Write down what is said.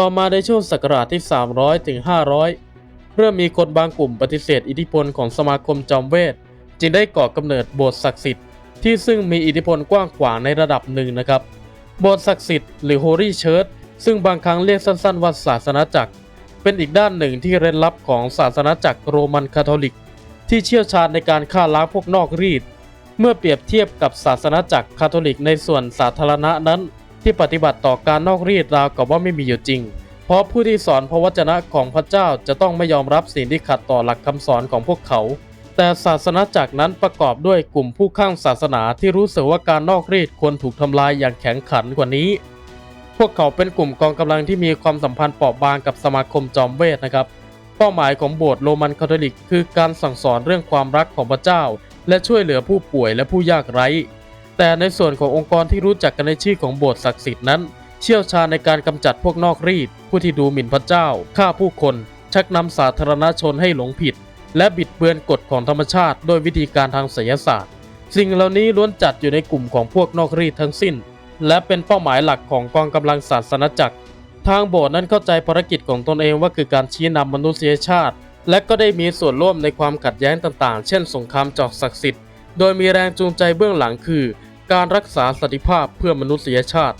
ต่อมาในช่วงศักราชที่ 300ถึง500 เริ่มมีคนบางกลุ่มปฏิเสธอิทธิพลของสมาคมจอมเวท จึงได้ก่อกำเนิดโบสถ์ศักดิ์สิทธิ์ที่ซึ่งมีอิทธิพลกว้างขวางในระดับหนึ่งนะครับ โบสถ์ศักดิ์สิทธิ์หรือ Holy Church ซึ่งบางครั้งเรียกสั้นๆว่าศาสนาจักร เป็นอีกด้านหนึ่งที่เร้นลับของศาสนาจักรโรมันคาทอลิก ที่เชี่ยวชาญในการฆ่าล้างพวกนอกรีด เมื่อเปรียบเทียบกับศาสนาจักรคาทอลิกในส่วนสาธารณะนั้น ที่ปฏิบัติต่อการนอกรีดราวกับว่าไม่มีอยู่จริง เพราะผู้ที่สอนพระวจนะของพระเจ้าจะต้องไม่ยอมรับสิ่งที่ขัดต่อหลักคำสอนของพวกเขา แต่ศาสนาจักรนั้นประกอบด้วยกลุ่มผู้ข้างศาสนาที่รู้สึกว่าการนอกรีดควรถูกทำลายอย่างแข็งขันกว่านี้ พวกเขาเป็นกลุ่มกองกำลังที่มีความสัมพันธ์เปราะบางกับสมาคมจอมเวทนะครับเป้าหมายของโบสถ์โรมันคาทอลิก คือการสั่งสอนเรื่องความรักของพระเจ้า และช่วยเหลือผู้ป่วยและผู้ยากไร้ แต่ในส่วนขององค์กรที่รู้จักกันในชื่อของโบสถ์ศักดิ์สิทธิ์นั้น เชี่ยวชาญในการกำจัดพวกนอกรีด ผู้ที่ดูหมิ่นพระเจ้า ฆ่าผู้คน ชักนำสาธารณชนให้หลงผิด และบิดเบือนกฎของธรรมชาติ โดยวิธีการทางไสยศาสตร์ สิ่งเหล่านี้ล้วนจัดอยู่ในกลุ่มของพวกนอกรีดทั้งสิ้น และเป็นเป้าหมายหลักของกองกำลังศาสนจักร ทางโบสถ์นั้นเข้าใจภารกิจของตนเองว่าคือการชี้นำมนุษยชาติ และก็ได้มีส่วนร่วมในความขัดแย้งต่างๆ เช่น สงครามจอกศักดิ์สิทธิ์ โดยมีแรงจูงใจเบื้องหลังคือ การรักษาสันติภาพเพื่อมนุษยชาติ